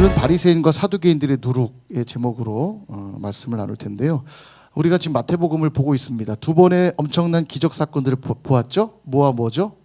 오늘은 바리새인과 사두개인들의 누룩의 제목으로 어, 말씀을 나눌 텐데요. 우리가 지금 마태복음을 보고 있습니다. 두 번의 엄청난 기적 사건들을 보, 보았죠. 뭐와 뭐죠?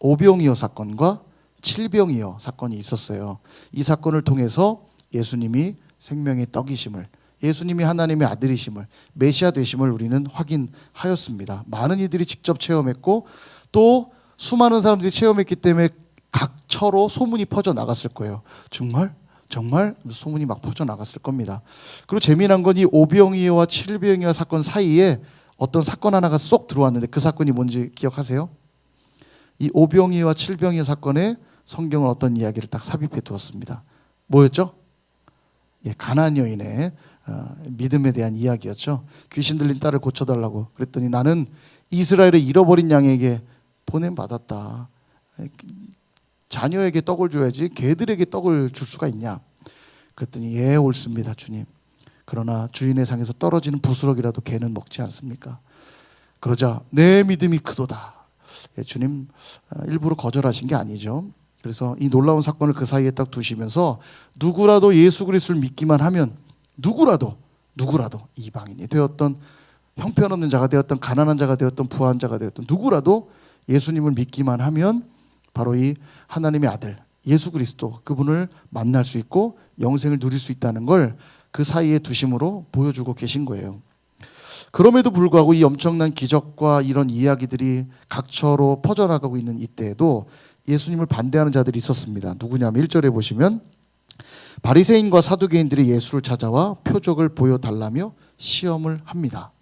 오병이어 사건과 칠병이어 사건이 있었어요. 이 사건을 통해서 예수님이 생명의 떡이심을 예수님이 하나님의 아들이심을 메시아 되심을 우리는 확인하였습니다. 많은 이들이 직접 체험했고 또 수많은 사람들이 체험했기 때문에 각 처로 소문이 퍼져 나갔을 거예요. 정말 정말 소문이 막 퍼져 나갔을 겁니다. 그리고 재미난 건 이 오병이어와 칠병이어 사건 사이에 어떤 사건 하나가 쏙 들어왔는데 그 사건이 뭔지 기억하세요? 이 오병이어와 칠병이어 사건에 성경은 어떤 이야기를 딱 삽입해 두었습니다. 뭐였죠? 예, 가나안 여인의 어, 믿음에 대한 이야기였죠. 귀신 들린 딸을 고쳐달라고 그랬더니 나는 이스라엘의 잃어버린 양에게 보냄 받았다. 자녀에게 떡을 줘야지 개들에게 떡을 줄 수가 있냐? 그랬더니 예 옳습니다 주님. 그러나 주인의 상에서 떨어지는 부스러기라도 개는 먹지 않습니까? 그러자 내 믿음이 크도다. 예, 주님 어, 일부러 거절하신 게 아니죠. 그래서 이 놀라운 사건을 그 사이에 딱 두시면서 누구라도 예수 그리스도를 믿기만 하면 누구라도 누구라도 이방인이 되었던 형편없는 자가 되었던 가난한 자가 되었던 부한 자가 되었던 누구라도 예수님을 믿기만 하면 바로 이 하나님의 아들 예수 그리스도 그분을 만날 수 있고 영생을 누릴 수 있다는 걸 그 사이에 두심으로 보여주고 계신 거예요. 그럼에도 불구하고 이 엄청난 기적과 이런 이야기들이 각처로 퍼져나가고 있는 이때에도 예수님을 반대하는 자들이 있었습니다. 누구냐면 1절에 보시면 바리새인과 사두개인들이 예수를 찾아와 표적을 보여 달라며 시험을 합니다.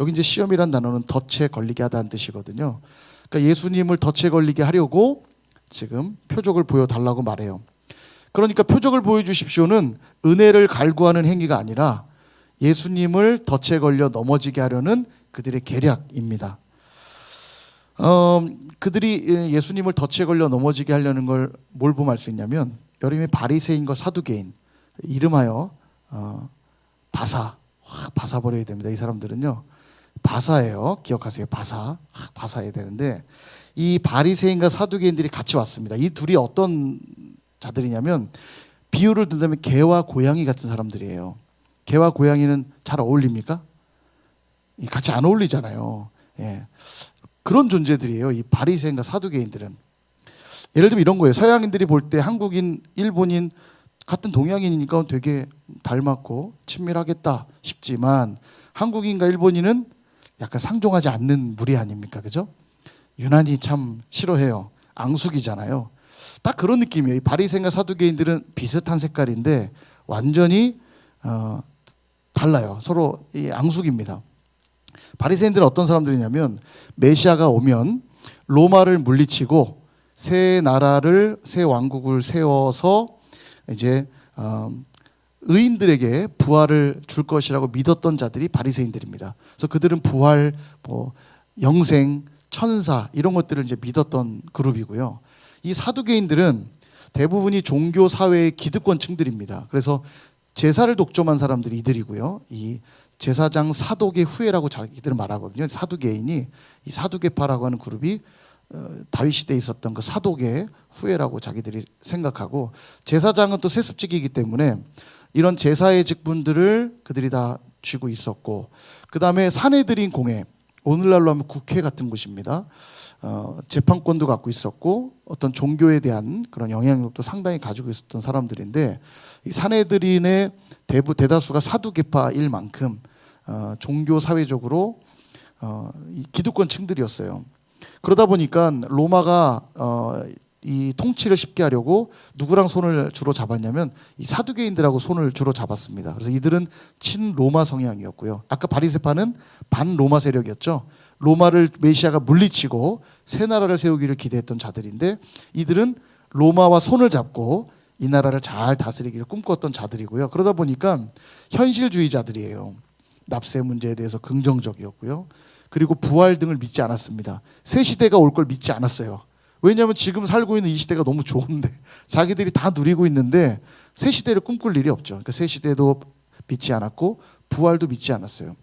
여기 이제 시험이란 단어는 덫에 걸리게 하다는 뜻이거든요. 그러니까 예수님을 덫에 걸리게 하려고 지금 표적을 보여 달라고 말해요. 그러니까 표적을 보여 주십시오는 은혜를 갈구하는 행위가 아니라 예수님을 덫에 걸려 넘어지게 하려는 그들의 계략입니다. 어, 그들이 예수님을 덫에 걸려 넘어지게 하려는 걸 뭘 보면 알 수 있냐면 여름에 바리새인과 사두개인 이름하여 어, 바사 확 바사 버려야 됩니다. 이 사람들은요 바사예요. 기억하세요. 바사 확 바사해야 되는데 이 바리새인과 사두개인들이 같이 왔습니다. 이 둘이 어떤 자들이냐면 비유를 든다면 개와 고양이 같은 사람들이에요. 개와 고양이는 잘 어울립니까? 이 같이 안 어울리잖아요. 예. 그런 존재들이에요. 이 바리새인과 사두개인들은. 예를 들면 이런 거예요. 서양인들이 볼 때 한국인, 일본인 같은 동양인이니까 되게 닮았고 친밀하겠다 싶지만 한국인과 일본인은 약간 상종하지 않는 무리 아닙니까? 그죠? 유난히 참 싫어해요. 앙숙이잖아요. 딱 그런 느낌이에요. 이 바리새인과 사두개인들은 비슷한 색깔인데 완전히 어, 달라요. 서로 이 앙숙입니다. 바리새인들은 어떤 사람들이냐면 메시아가 오면 로마를 물리치고 새 나라를 새 왕국을 세워서 이제 어, 의인들에게 부활을 줄 것이라고 믿었던 자들이 바리새인들입니다. 그래서 그들은 부활, 뭐 영생, 천사 이런 것들을 이제 믿었던 그룹이고요. 이 사두개인들은 대부분이 종교 사회의 기득권층들입니다. 그래서 제사를 독점한 사람들이 이들이고요. 이 제사장 사독의 후예라고 자기들은 말하거든요. 사두개인이 이 사두개파라고 하는 그룹이 어, 다윗 시대에 있었던 그 사독의 후예라고 자기들이 생각하고 제사장은 또 세습직이기 때문에 이런 제사의 직분들을 그들이 다 쥐고 있었고 그 다음에 사내들인 공회 오늘날로 하면 국회 같은 곳입니다. 어, 재판권도 갖고 있었고 어떤 종교에 대한 그런 영향력도 상당히 가지고 있었던 사람들인데 이 사내들인의 대부 대다수가 사두개파일 만큼 어, 종교 사회적으로 어, 이 기득권층들이었어요. 그러다 보니까 로마가 어, 이 통치를 쉽게 하려고 누구랑 손을 주로 잡았냐면 이 사두개인들하고 손을 주로 잡았습니다. 그래서 이들은 친 로마 성향이었고요. 아까 바리세파는 반 로마 세력이었죠. 로마를 메시아가 물리치고 새 나라를 세우기를 기대했던 자들인데 이들은 로마와 손을 잡고 이 나라를 잘 다스리기를 꿈꿨던 자들이고요. 그러다 보니까 현실주의자들이에요. 납세 문제에 대해서 긍정적이었고요. 그리고 부활 등을 믿지 않았습니다. 새 시대가 올 걸 믿지 않았어요. 왜냐하면 지금 살고 있는 이 시대가 너무 좋은데 자기들이 다 누리고 있는데 새 시대를 꿈꿀 일이 없죠. 그러니까 새 시대도 믿지 않았고 부활도 믿지 않았어요.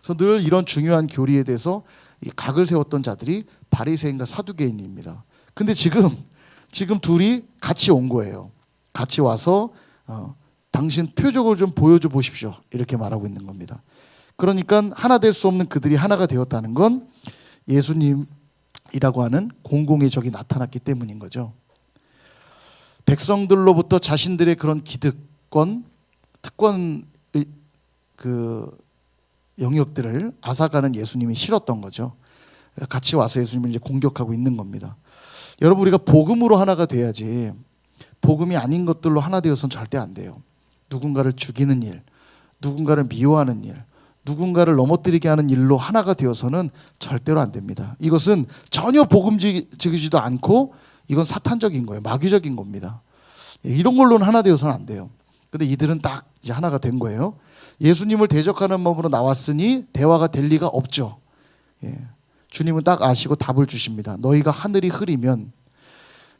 그래서 늘 이런 중요한 교리에 대해서 이 각을 세웠던 자들이 바리새인과 사두개인입니다. 근데 지금 지금 둘이 같이 온 거예요. 같이 와서 어, 당신 표적을 좀 보여줘 보십시오. 이렇게 말하고 있는 겁니다. 그러니까 하나 될 수 없는 그들이 하나가 되었다는 건 예수님 이라고 하는 공공의 적이 나타났기 때문인 거죠. 백성들로부터 자신들의 그런 기득권, 특권의 그 영역들을 앗아가는 예수님이 싫었던 거죠. 같이 와서 예수님을 이제 공격하고 있는 겁니다. 여러분 우리가 복음으로 하나가 돼야지 복음이 아닌 것들로 하나 되어서는 절대 안 돼요. 누군가를 죽이는 일, 누군가를 미워하는 일, 누군가를 넘어뜨리게 하는 일로 하나가 되어서는 절대로 안 됩니다. 이것은 전혀 복음지기지도 않고 이건 사탄적인 거예요. 마귀적인 겁니다. 예, 이런 걸로는 하나 되어서는 안 돼요. 근데 이들은 딱 이제 하나가 된 거예요. 예수님을 대적하는 마음으로 나왔으니 대화가 될 리가 없죠. 예. 주님은 딱 아시고 답을 주십니다. 너희가 하늘이 흐리면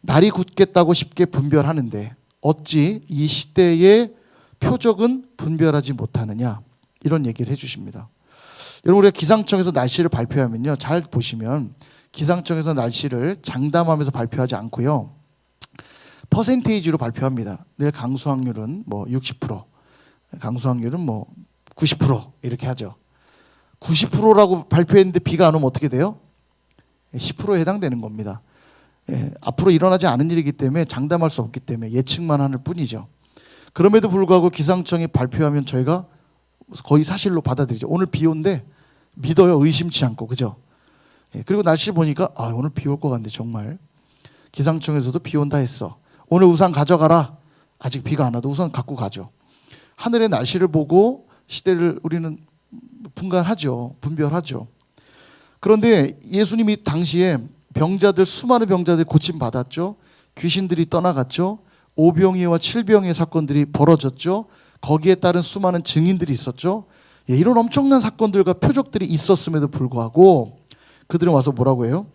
날이 굳겠다고 쉽게 분별하는데 어찌 이 시대의 표적은 분별하지 못하느냐 이런 얘기를 해주십니다. 여러분 우리가 기상청에서 날씨를 발표하면요 잘 보시면 기상청에서 날씨를 장담하면서 발표하지 않고요 퍼센테이지로 발표합니다. 내일 강수 확률은 뭐 60%, 강수 확률은 뭐 90% 이렇게 하죠. 90%라고 발표했는데 비가 안 오면 어떻게 돼요? 10%에 해당되는 겁니다. 예, 앞으로 일어나지 않은 일이기 때문에 장담할 수 없기 때문에 예측만 하는 뿐이죠. 그럼에도 불구하고 기상청이 발표하면 저희가 거의 사실로 받아들이죠. 오늘 비 온대 믿어요. 의심치 않고 그죠? 예, 그리고 날씨 보니까 아 오늘 비 올 것 같네 정말. 기상청에서도 비 온다 했어. 오늘 우산 가져가라. 아직 비가 안 와도 우산 갖고 가죠. 하늘의 날씨를 보고 시대를 우리는 분간하죠. 분별하죠. 그런데 예수님이 당시에 병자들 수많은 병자들이 고침 받았죠. 귀신들이 떠나갔죠. 오병이와 칠병의 사건들이 벌어졌죠. 거기에 따른 수많은 증인들이 있었죠. 예, 이런 엄청난 사건들과 표적들이 있었음에도 불구하고 그들은 와서 뭐라고 해요?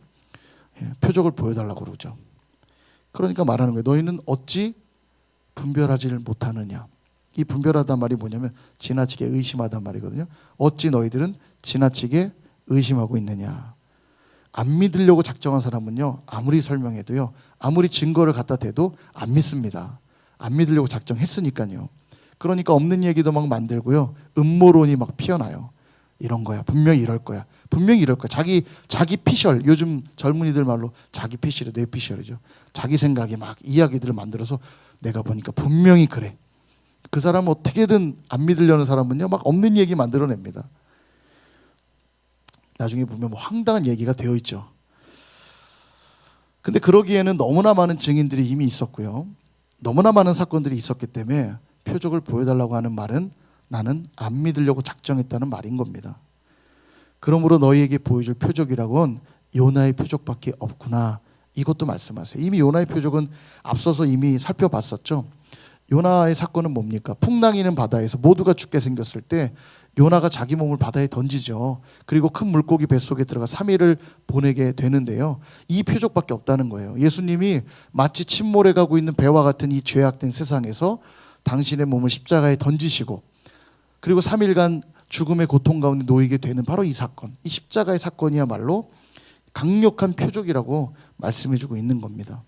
예, 표적을 보여달라고 그러죠. 그러니까 말하는 거예요. 너희는 어찌 분별하지를 못하느냐. 이 분별하단 말이 뭐냐면 지나치게 의심하단 말이거든요. 어찌 너희들은 지나치게 의심하고 있느냐. 안 믿으려고 작정한 사람은요. 아무리 설명해도요. 아무리 증거를 갖다 대도 안 믿습니다. 안 믿으려고 작정했으니까요. 그러니까 없는 얘기도 막 만들고요. 음모론이 막 피어나요. 이런 거야. 분명히 이럴 거야. 분명히 이럴 거야. 자기 자기 피셜 요즘 젊은이들 말로 자기 피셜이 뇌 피셜이죠. 자기 생각에 막 이야기들을 만들어서 내가 보니까 분명히 그래. 그 사람 어떻게든 안 믿으려는 사람은요. 막 없는 얘기 만들어냅니다. 나중에 보면 뭐 황당한 얘기가 되어 있죠. 근데 그러기에는 너무나 많은 증인들이 이미 있었고요. 너무나 많은 사건들이 있었기 때문에 표적을 보여달라고 하는 말은 나는 안 믿으려고 작정했다는 말인 겁니다. 그러므로 너희에게 보여줄 표적이라곤 요나의 표적밖에 없구나. 이것도 말씀하세요. 이미 요나의 표적은 앞서서 이미 살펴봤었죠. 요나의 사건은 뭡니까? 풍랑이는 바다에서 모두가 죽게 생겼을 때 요나가 자기 몸을 바다에 던지죠. 그리고 큰 물고기 뱃속에 들어가 3일을 보내게 되는데요. 이 표적밖에 없다는 거예요. 예수님이 마치 침몰해 가고 있는 배와 같은 이 죄악된 세상에서 당신의 몸을 십자가에 던지시고 그리고 3일간 죽음의 고통 가운데 놓이게 되는 바로 이 사건. 이 십자가의 사건이야말로 강력한 표적이라고 말씀해 주고 있는 겁니다.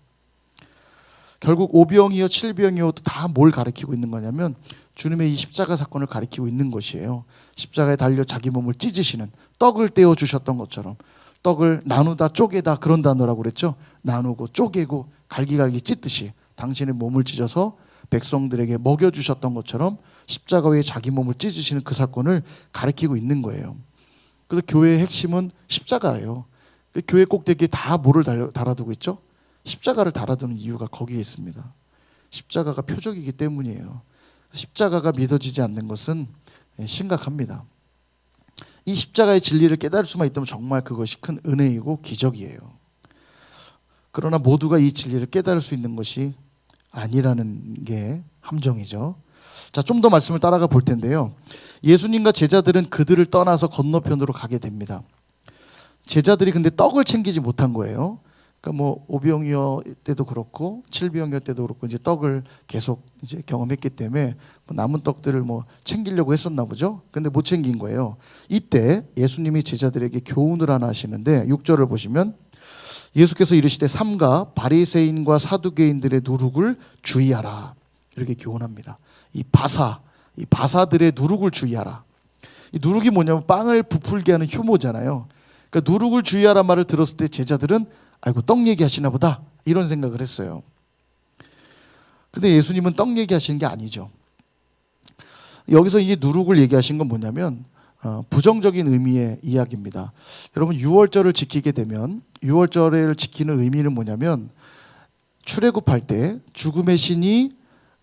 결국 오병이어 칠병이어 다뭘 가리키고 있는 거냐면 주님의 이 십자가 사건을 가리키고 있는 것이에요. 십자가에 달려 자기 몸을 찢으시는 떡을 떼어 주셨던 것처럼 떡을 나누다 쪼개다 그런 단어라고 그랬죠. 나누고 쪼개고 갈기갈기 찢듯이 당신의 몸을 찢어서 백성들에게 먹여 주셨던 것처럼 십자가 위에 자기 몸을 찢으시는 그 사건을 가리키고 있는 거예요. 그래서 교회의 핵심은 십자가예요. 그 교회 꼭대기에 다 뭐를 달아두고 있죠? 십자가를 달아두는 이유가 거기에 있습니다. 십자가가 표적이기 때문이에요. 십자가가 믿어지지 않는 것은 심각합니다. 이 십자가의 진리를 깨달을 수만 있다면 정말 그것이 큰 은혜이고 기적이에요. 그러나 모두가 이 진리를 깨달을 수 있는 것이 아니라는 게 함정이죠. 자, 좀 더 말씀을 따라가 볼 텐데요. 예수님과 제자들은 그들을 떠나서 건너편으로 가게 됩니다. 제자들이 근데 떡을 챙기지 못한 거예요. 그러니까 뭐 오병이어 때도 그렇고 칠병이어 때도 그렇고 이제 떡을 계속 이제 경험했기 때문에 뭐 남은 떡들을 뭐 챙기려고 했었나 보죠. 근데 못 챙긴 거예요. 이때 예수님이 제자들에게 교훈을 하나 하시는데 6절을 보시면 예수께서 이르시되 삼가 바리새인과 사두개인들의 누룩을 주의하라. 이렇게 교훈합니다. 이 바사, 이 바사들의 누룩을 주의하라. 이 누룩이 뭐냐면 빵을 부풀게 하는 효모잖아요. 그러니까 누룩을 주의하라 말을 들었을 때 제자들은 아이고 떡 얘기하시나 보다 이런 생각을 했어요. 근데 예수님은 떡 얘기하시는 게 아니죠. 여기서 이제 누룩을 얘기하신 건 뭐냐면 어, 부정적인 의미의 이야기입니다. 여러분 6월절을 지키게 되면 6월절을 지키는 의미는 뭐냐면 출애굽할 때 죽음의 신이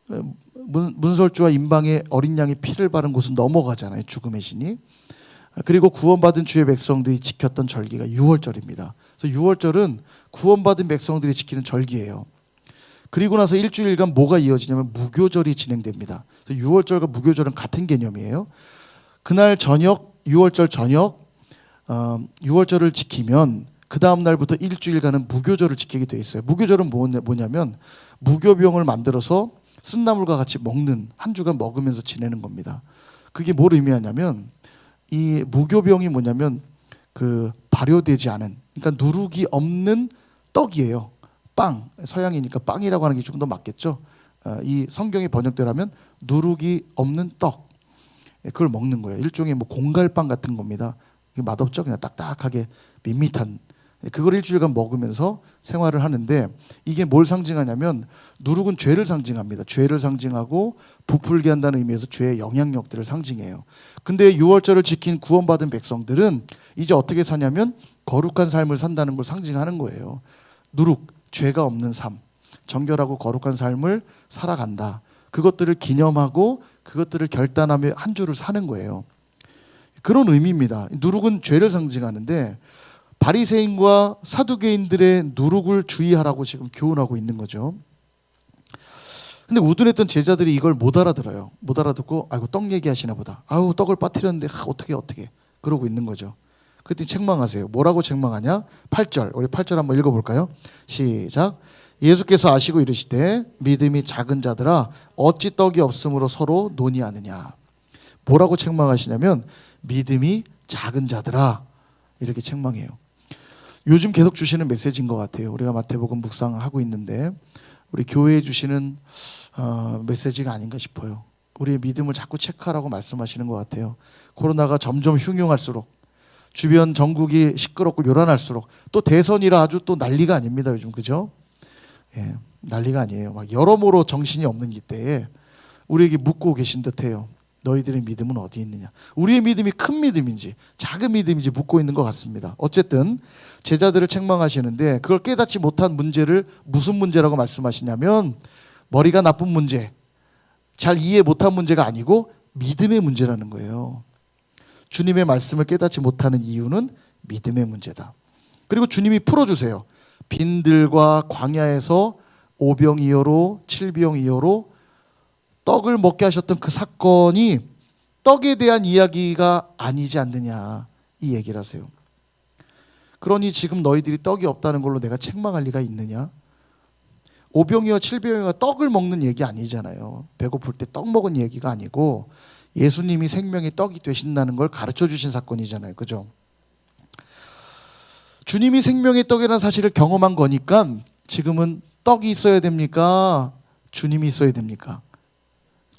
어, 문, 문설주와 임방의 어린 양의 피를 바른 곳은 넘어가잖아요. 죽음의 신이. 그리고 구원받은 주의 백성들이 지켰던 절기가 6월절입니다. 그래서 6월절은 구원받은 백성들이 지키는 절기예요. 그리고 나서 일주일간 뭐가 이어지냐면 무교절이 진행됩니다. 그래서 6월절과 무교절은 같은 개념이에요. 그날 저녁 6월절 저녁 어, 6월절을 지키면 그 다음 날부터 일주일간은 무교절을 지키게 돼 있어요. 무교절은 뭐냐- 뭐냐면 무교병을 만들어서 쓴나물과 같이 먹는 한 주간 먹으면서 지내는 겁니다. 그게 뭘 의미하냐면 이 무교병이 뭐냐면 그 발효되지 않은 그러니까 누룩이 없는 떡이에요. 빵 서양이니까 빵이라고 하는 게 좀 더 맞겠죠. 어, 이 성경이 번역되라면 누룩이 없는 떡 예, 그걸 먹는 거예요. 일종의 뭐 공갈빵 같은 겁니다. 맛없죠. 그냥 딱딱하게 밋밋한 예, 그걸 일주일간 먹으면서 생활을 하는데 이게 뭘 상징하냐면 누룩은 죄를 상징합니다. 죄를 상징하고 부풀게 한다는 의미에서 죄의 영향력들을 상징해요. 근데 6월절을 지킨 구원받은 백성들은 이제 어떻게 사냐면 거룩한 삶을 산다는 걸 상징하는 거예요. 누룩, 죄가 없는 삶, 정결하고 거룩한 삶을 살아간다. 그것들을 기념하고 그것들을 결단하며 한 주를 사는 거예요. 그런 의미입니다. 누룩은 죄를 상징하는데 바리새인과 사두개인들의 누룩을 주의하라고 지금 교훈하고 있는 거죠. 근데 우둔했던 제자들이 이걸 못 알아들어요. 못 알아듣고 아이고 떡 얘기하시나 보다. 아우 떡을 빠뜨렸는데 하, 어떻게 어떻게 그러고 있는 거죠. 그때 책망하세요. 뭐라고 책망하냐? 8절. 우리 8절 한번 읽어 볼까요? 시작. 예수께서 아시고 이르시되 믿음이 작은 자들아 어찌 떡이 없으므로 서로 논의하느냐. 뭐라고 책망하시냐면 믿음이 작은 자들아 이렇게 책망해요. 요즘 계속 주시는 메시지인 것 같아요. 우리가 마태복음 묵상하고 있는데 우리 교회에 주시는 어, 메시지가 아닌가 싶어요. 우리의 믿음을 자꾸 체크하라고 말씀하시는 것 같아요. 코로나가 점점 흉흉할수록 주변 전국이 시끄럽고 요란할수록 또 대선이라 아주 또 난리가 아닙니다. 요즘 그죠? 예, 난리가 아니에요. 막 여러모로 정신이 없는 이때에 우리에게 묻고 계신 듯해요. 너희들의 믿음은 어디 있느냐? 우리의 믿음이 큰 믿음인지 작은 믿음인지 묻고 있는 것 같습니다. 어쨌든 제자들을 책망하시는데 그걸 깨닫지 못한 문제를 무슨 문제라고 말씀하시냐면 머리가 나쁜 문제, 잘 이해 못한 문제가 아니고 믿음의 문제라는 거예요. 주님의 말씀을 깨닫지 못하는 이유는 믿음의 문제다. 그리고 주님이 풀어주세요. 빈들과 광야에서 오병이어로 칠병이어로 떡을 먹게 하셨던 그 사건이 떡에 대한 이야기가 아니지 않느냐 이 얘기를 하세요. 그러니 지금 너희들이 떡이 없다는 걸로 내가 책망할 리가 있느냐? 오병이어 칠병이어 떡을 먹는 얘기 아니잖아요. 배고플 때 떡 먹은 얘기가 아니고 예수님이 생명의 떡이 되신다는 걸 가르쳐 주신 사건이잖아요. 그죠? 주님이 생명의 떡이라는 사실을 경험한 거니까 지금은 떡이 있어야 됩니까? 주님이 있어야 됩니까?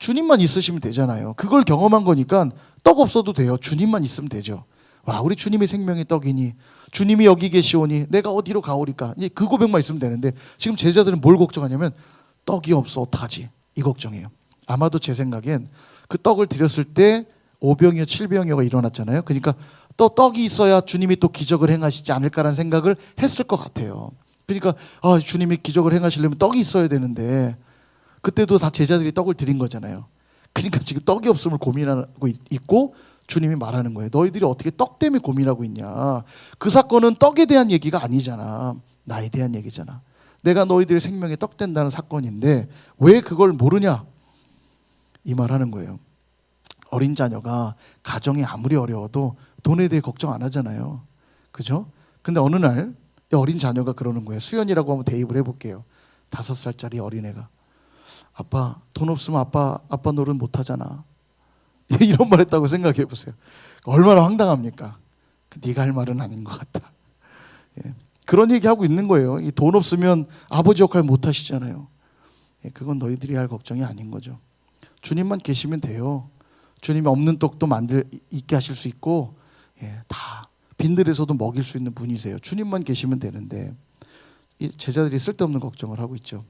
주님만 있으시면 되잖아요. 그걸 경험한 거니까 떡 없어도 돼요. 주님만 있으면 되죠. 와, 우리 주님이 생명의 떡이니 주님이 여기 계시오니 내가 어디로 가오리까? 그 고백만 있으면 되는데 지금 제자들은 뭘 걱정하냐면 떡이 없어 어떡하지? 이 걱정이에요. 아마도 제 생각엔 그 떡을 드렸을 때 오병이어 칠병이어가 일어났잖아요. 그러니까 또 떡이 있어야 주님이 또 기적을 행하시지 않을까라는 생각을 했을 것 같아요. 그러니까 아, 주님이 기적을 행하시려면 떡이 있어야 되는데 그때도 다 제자들이 떡을 드린 거잖아요. 그러니까 지금 떡이 없음을 고민하고 있- 있고 주님이 말하는 거예요. 너희들이 어떻게 떡 때문에 고민하고 있냐? 그 사건은 떡에 대한 얘기가 아니잖아. 나에 대한 얘기잖아. 내가 너희들의 생명에 떡 된다는 사건인데 왜 그걸 모르냐? 이 말하는 거예요. 어린 자녀가 가정이 아무리 어려워도 돈에 대해 걱정 안 하잖아요. 그죠? 근데 어느 날이 어린 자녀가 그러는 거예요. 수연이라고 한번 대입을 해볼게요. 다섯 살짜리 어린애가 아빠 돈 없으면 아빠 아빠 노릇 못 하잖아. 이런 말 했다고 생각해 보세요. 얼마나 황당합니까? 그 네가 할 말은 아닌 것 같다. 예. 그런 얘기 하고 있는 거예요. 이 돈 없으면 아버지 역할 못 하시잖아요. 예, 그건 너희들이 할 걱정이 아닌 거죠. 주님만 계시면 돼요. 주님이 없는 떡도 만들 있게 하실 수 있고 예, 다 빈들에서도 먹일 수 있는 분이세요. 주님만 계시면 되는데 이 제자들이 쓸데없는 걱정을 하고 있죠.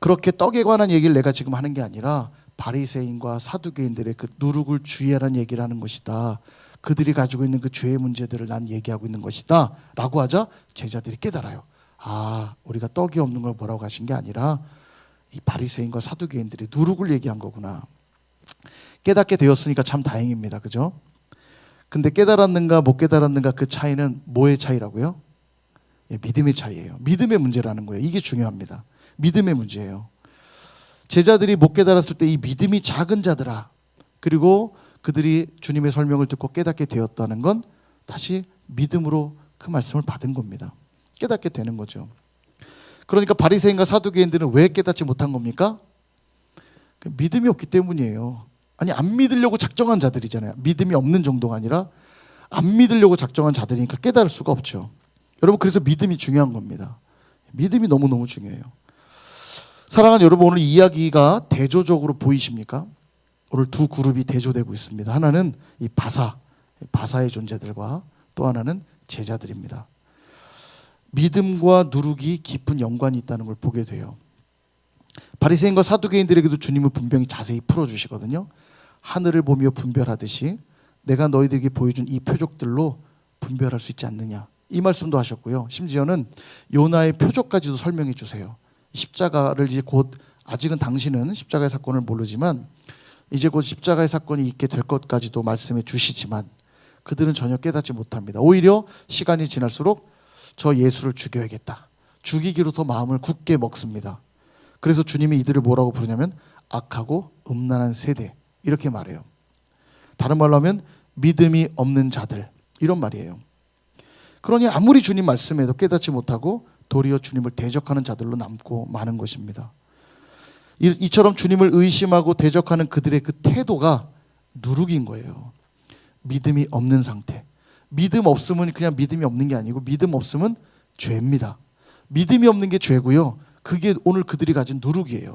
그렇게 떡에 관한 얘기를 내가 지금 하는 게 아니라 바리새인과 사두개인들의 그 누룩을 주의하라는 얘기를 하는 것이다. 그들이 가지고 있는 그 죄의 문제들을 난 얘기하고 있는 것이다. 라고 하자 제자들이 깨달아요. 아, 우리가 떡이 없는 걸 뭐라고 하신 게 아니라 이 바리새인과 사두개인들이 누룩을 얘기한 거구나. 깨닫게 되었으니까 참 다행입니다. 그죠? 근데 깨달았는가 못 깨달았는가 그 차이는 뭐의 차이라고요? 예, 믿음의 차이예요. 믿음의 문제라는 거예요. 이게 중요합니다. 믿음의 문제예요. 제자들이 못 깨달았을 때 이 믿음이 작은 자들아. 그리고 그들이 주님의 설명을 듣고 깨닫게 되었다는 건 다시 믿음으로 그 말씀을 받은 겁니다. 깨닫게 되는 거죠. 그러니까 바리새인과 사두개인들은 왜 깨닫지 못한 겁니까? 그 믿음이 없기 때문이에요. 아니 안 믿으려고 작정한 자들이잖아요. 믿음이 없는 정도가 아니라 안 믿으려고 작정한 자들이니까 깨달을 수가 없죠. 여러분 그래서 믿음이 중요한 겁니다. 믿음이 너무 너무 중요해요. 사랑하는 여러분 오늘 이야기가 대조적으로 보이십니까? 오늘 두 그룹이 대조되고 있습니다. 하나는 이 바사, 바사의 존재들과 또 하나는 제자들입니다. 믿음과 누룩이 깊은 연관이 있다는 걸 보게 돼요. 바리새인과 사두개인들에게도 주님은 분명히 자세히 풀어 주시거든요. 하늘을 보며 분별하듯이 내가 너희들에게 보여준 이 표적들로 분별할 수 있지 않느냐. 이 말씀도 하셨고요. 심지어는 요나의 표적까지도 설명해 주세요. 십자가를 이제 곧 아직은 당신은 십자가의 사건을 모르지만 이제 곧 십자가의 사건이 있게 될 것까지도 말씀해 주시지만 그들은 전혀 깨닫지 못합니다. 오히려 시간이 지날수록 저 예수를 죽여야겠다. 죽이기로 더 마음을 굳게 먹습니다. 그래서 주님이 이들을 뭐라고 부르냐면 악하고 음란한 세대 이렇게 말해요. 다른 말로 하면 믿음이 없는 자들 이런 말이에요. 그러니 아무리 주님 말씀에도 깨닫지 못하고 도리어 주님을 대적하는 자들로 남고 마는 것입니다. 이- 이처럼 주님을 의심하고 대적하는 그들의 그 태도가 누룩인 거예요. 믿음이 없는 상태. 믿음 없으면 그냥 믿음이 없는 게 아니고 믿음 없으면 죄입니다. 믿음이 없는 게 죄고요. 그게 오늘 그들이 가진 누룩이에요.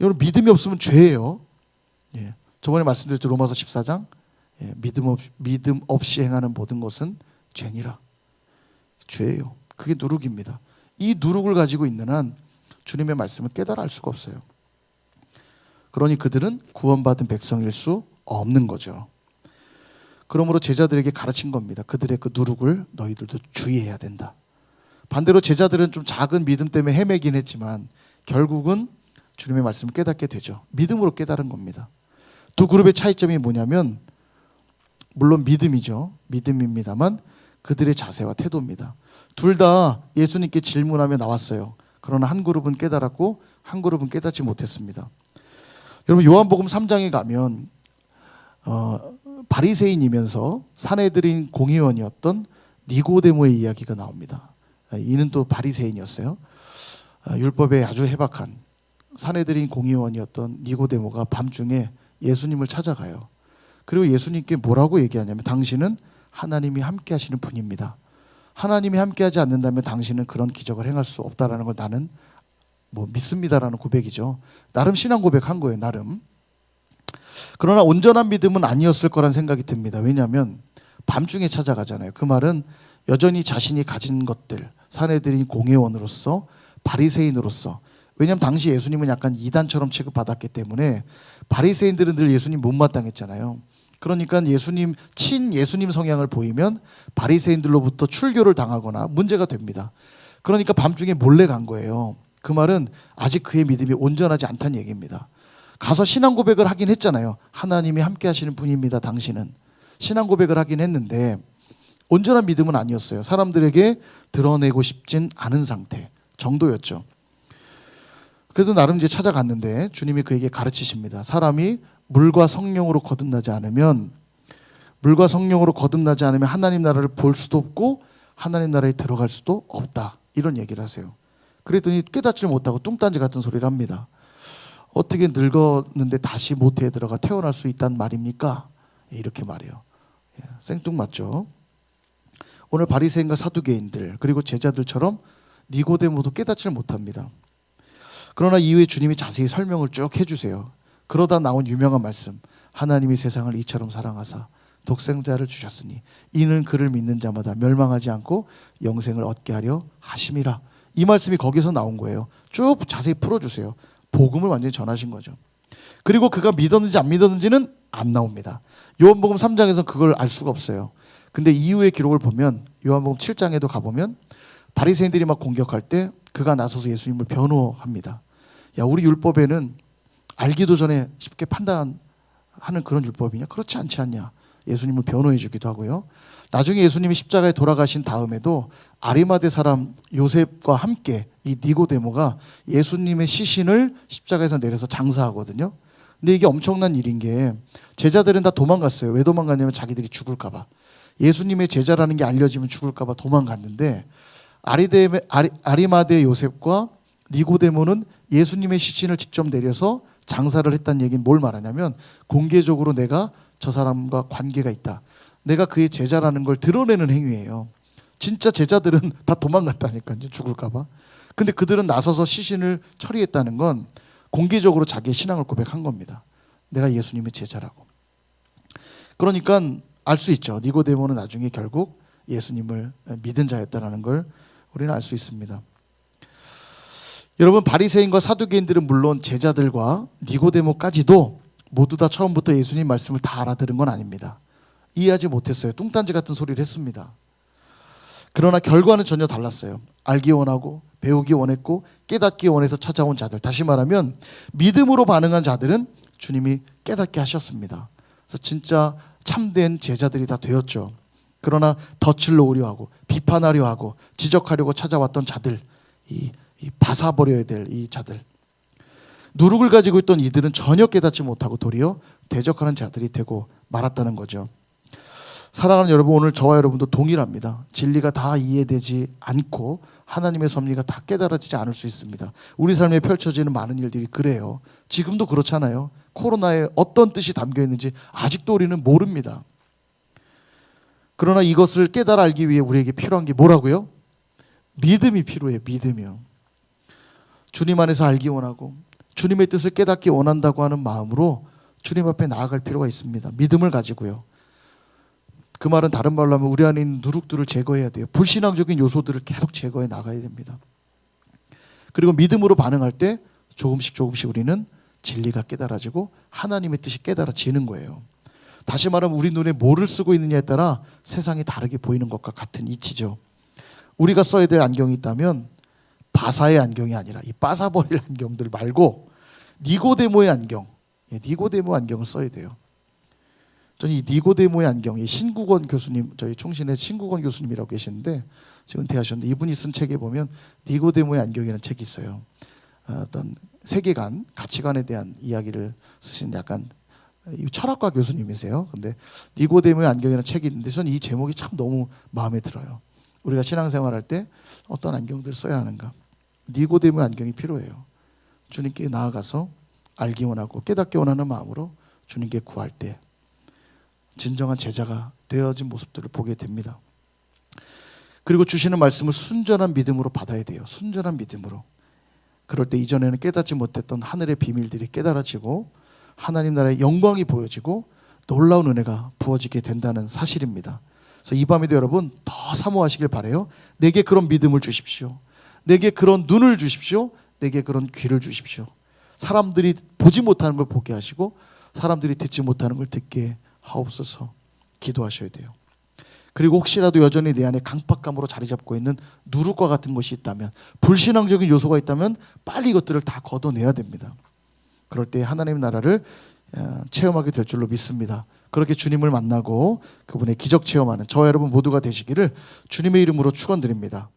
여러분 믿음이 없으면 죄예요. 예. 저번에 말씀드렸죠 로마서 14장 예. 믿음 없 믿음 없이 행하는 모든 것은 죄니라. 죄예요. 그게 누룩입니다. 이 누룩을 가지고 있는 한 주님의 말씀을 깨달아 알 수가 없어요. 그러니 그들은 구원받은 백성일 수 없는 거죠. 그러므로 제자들에게 가르친 겁니다. 그들의 그 누룩을 너희들도 주의해야 된다. 반대로 제자들은 좀 작은 믿음 때문에 헤매긴 했지만 결국은 주님의 말씀을 깨닫게 되죠. 믿음으로 깨달은 겁니다. 두 그룹의 차이점이 뭐냐면 물론 믿음이죠. 믿음입니다만 그들의 자세와 태도입니다. 둘 다 예수님께 질문하며 나왔어요. 그러나 한 그룹은 깨달았고 한 그룹은 깨닫지 못했습니다. 여러분 요한복음 3장에 가면 어, 바리새인이면서 사내들인 공의원이었던 니고데모의 이야기가 나옵니다. 아, 이는 또 바리새인이었어요. 아, 율법에 아주 해박한 사내들인 공의원이었던 니고데모가 밤중에 예수님을 찾아가요. 그리고 예수님께 뭐라고 얘기하냐면 당신은 하나님이 함께 하시는 분입니다. 하나님이 함께 하지 않는다면 당신은 그런 기적을 행할 수 없다라는 걸 나는 뭐 믿습니다라는 고백이죠. 나름 신앙 고백한 거예요. 나름. 그러나 온전한 믿음은 아니었을 거란 생각이 듭니다. 왜냐하면 밤중에 찾아가잖아요. 그 말은 여전히 자신이 가진 것들, 사내들인 공회원으로서 바리새인으로서 왜냐하면 당시 예수님은 약간 이단처럼 취급받았기 때문에 바리새인들은 늘 예수님 못마땅했잖아요. 그러니까 예수님 친 예수님 성향을 보이면 바리새인들로부터 출교를 당하거나 문제가 됩니다. 그러니까 밤중에 몰래 간 거예요. 그 말은 아직 그의 믿음이 온전하지 않다는 얘기입니다. 가서 신앙 고백을 하긴 했잖아요. 하나님이 함께 하시는 분입니다. 당신은 신앙 고백을 하긴 했는데 온전한 믿음은 아니었어요. 사람들에게 드러내고 싶진 않은 상태 정도였죠. 그래도 나름 이제 찾아갔는데 주님이 그에게 가르치십니다. 사람이 물과 성령으로 거듭나지 않으면 물과 성령으로 거듭나지 않으면 하나님 나라를 볼 수도 없고 하나님 나라에 들어갈 수도 없다. 이런 얘기를 하세요. 그랬더니 깨닫지 못하고 뚱딴지 같은 소리를 합니다. 어떻게 늙었는데 다시 모태에 들어가 태어날 수 있단 말입니까? 예, 이렇게 말해요. 예, 생뚱맞죠. 오늘 바리새인과 사두개인들 그리고 제자들처럼 니고데모도 깨닫지를 못합니다. 그러나 이후에 주님이 자세히 설명을 쭉 해주세요. 그러다 나온 유명한 말씀. 하나님이 세상을 이처럼 사랑하사 독생자를 주셨으니 이는 그를 믿는 자마다 멸망하지 않고 영생을 얻게 하려 하심이라. 이 말씀이 거기서 나온 거예요. 쭉 자세히 풀어주세요. 복음을 완전히 전하신 거죠. 그리고 그가 믿었는지 안 믿었는지는 안 나옵니다. 요한복음 3장에서는 그걸 알 수가 없어요. 근데 이후의 기록을 보면 요한복음 7장에도 가보면 바리새인들이 막 공격할 때 그가 나서서 예수님을 변호합니다. 야, 우리 율법에는 알기도 전에 쉽게 판단하는 그런 율법이냐? 그렇지 않지 않냐? 예수님을 변호해 주기도 하고요. 나중에 예수님이 십자가에 돌아가신 다음에도 아리마대 사람 요셉과 함께 이 니고데모가 예수님의 시신을 십자가에서 내려서 장사하거든요. 근데 이게 엄청난 일인 게 제자들은 다 도망갔어요. 왜 도망갔냐면 자기들이 죽을까 봐. 예수님의 제자라는 게 알려지면 죽을까 봐 도망갔는데 아리데 아리, 아리마대 요셉과 니고데모는 예수님의 시신을 직접 내려서 장사를 했다는 얘기는 뭘 말하냐면 공개적으로 내가 저 사람과 관계가 있다. 내가 그의 제자라는 걸 드러내는 행위예요. 진짜 제자들은 다 도망갔다니까요. 죽을까 봐. 근데 그들은 나서서 시신을 처리했다는 건 공개적으로 자기의 신앙을 고백한 겁니다. 내가 예수님의 제자라고. 그러니까 알 수 있죠. 니고데모는 나중에 결국 예수님을 믿은 자였다라는 걸 우리는 알 수 있습니다. 여러분 바리새인과 사두개인들은 물론 제자들과 니고데모까지도 모두 다 처음부터 예수님 말씀을 다 알아들은 건 아닙니다. 이해하지 못했어요. 뚱딴지 같은 소리를 했습니다. 그러나 결과는 전혀 달랐어요. 알기 원하고 배우기 원했고 깨닫기 원해서 찾아온 자들. 다시 말하면 믿음으로 반응한 자들은 주님이 깨닫게 하셨습니다. 그래서 진짜 참된 제자들이 다 되었죠. 그러나 덫을 놓으려 하고 비판하려 하고 지적하려고 찾아왔던 자들, 이, 이 바사버려야 될 이 자들. 누룩을 가지고 있던 이들은 전혀 깨닫지 못하고 도리어 대적하는 자들이 되고 말았다는 거죠. 사랑하는 여러분 오늘 저와 여러분도 동일합니다. 진리가 다 이해되지 않고 하나님의 섭리가 다 깨달아지지 않을 수 있습니다. 우리 삶에 펼쳐지는 많은 일들이 그래요. 지금도 그렇잖아요. 코로나에 어떤 뜻이 담겨 있는지 아직도 우리는 모릅니다. 그러나 이것을 깨달아 알기 위해 우리에게 필요한 게 뭐라고요? 믿음이 필요해요. 믿음이요. 주님 안에서 알기 원하고 주님의 뜻을 깨닫기 원한다고 하는 마음으로 주님 앞에 나아갈 필요가 있습니다. 믿음을 가지고요. 그 말은 다른 말로 하면 우리 안에 있는 누룩들을 제거해야 돼요. 불신앙적인 요소들을 계속 제거해 나가야 됩니다. 그리고 믿음으로 반응할 때 조금씩 조금씩 우리는 진리가 깨달아지고 하나님의 뜻이 깨달아지는 거예요. 다시 말하면 우리 눈에 뭐를 쓰고 있느냐에 따라 세상이 다르게 보이는 것과 같은 이치죠. 우리가 써야 될 안경이 있다면 바사의 안경이 아니라 이 빠사버릴 안경들 말고 니고데모의 안경, 예, 니고데모 안경을 써야 돼요. 저는 이 니고데모의 안경, 이 신국원 교수님, 저희 총신의 신국원 교수님이라고 계시는데 지금 은퇴하셨는데 이분이 쓴 책에 보면 니고데모의 안경이라는 책이 있어요. 어, 어떤 세계관, 가치관에 대한 이야기를 쓰신 약간 이 철학과 교수님이세요. 근데 니고데모의 안경이라는 책이 있는데 저는 이 제목이 참 너무 마음에 들어요. 우리가 신앙생활할 때 어떤 안경들을 써야 하는가? 니고데모의 안경이 필요해요. 주님께 나아가서 알기 원하고 깨닫기 원하는 마음으로 주님께 구할 때 진정한 제자가 되어진 모습들을 보게 됩니다. 그리고 주시는 말씀을 순전한 믿음으로 받아야 돼요. 순전한 믿음으로. 그럴 때 이전에는 깨닫지 못했던 하늘의 비밀들이 깨달아지고 하나님 나라의 영광이 보여지고 놀라운 은혜가 부어지게 된다는 사실입니다. 그래서 이 밤에도 여러분 더 사모하시길 바래요. 내게 그런 믿음을 주십시오. 내게 그런 눈을 주십시오. 내게 그런 귀를 주십시오. 사람들이 보지 못하는 걸 보게 하시고 사람들이 듣지 못하는 걸 듣게 하옵소서 기도하셔야 돼요. 그리고 혹시라도 여전히 내 안에 강박감으로 자리 잡고 있는 누룩과 같은 것이 있다면 불신앙적인 요소가 있다면 빨리 이것들을 다 걷어내야 됩니다. 그럴 때 하나님 나라를 어, 체험하게 될 줄로 믿습니다. 그렇게 주님을 만나고 그분의 기적 체험하는 저 여러분 모두가 되시기를 주님의 이름으로 축원드립니다.